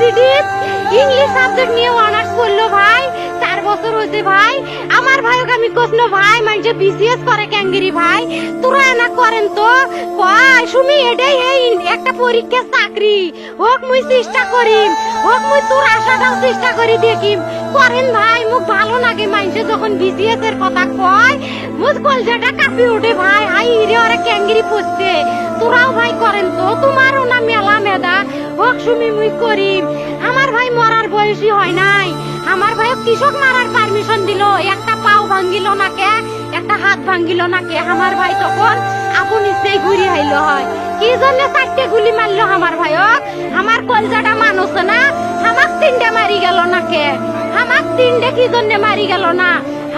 রুকিয়া English subject নিয়ে honours করল ভাই, চার বছর হয়েছে ভাই। আমার আমি ভাই মানে বিসিএস করে ক্যাঙ্গেরি ভাই। তোরা করেন তো সুমি এই একটা পরীক্ষা চাকরি। হোক মুই চেষ্টা করিম, হোক মুই তোর আশাটাও চেষ্টা করি দেখিম। করেন ভাই মুখ ভালো লাগে মাইনসে যখন বিসিএস এর কথা কয়। মুখ কলজাটা কাঁপি ওঠে ভাই। হাই রে ওরা ক্যাঙ্গেরি পড়ছে তোরাও ভাই করেন তো, তোমারও না মেলা মেদা। হোক মুই করিম। আমার ভাই মরার বয়সী হয় নাই। আমার ভাই কৃষক মারার পারমিশন দিল। একটা পাও ভাঙ্গিল না কে? একটা হাত ভাঙ্গিল না কে? আমার ভাই তখন আপন ইচ্ছেই ঘুরি আইলো হয়। কি জন্য চারটে গুলি মারলো আমার ভাইক আমার কলজাটা মানুষ না। আমাক তিনটে মারি গেল না কে? আমাক তিনটে কি জন্য মারি গেল না?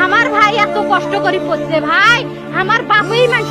আমার ভাই এত কষ্ট করে পড়ছে ভাই। আমার বাপই মানুষ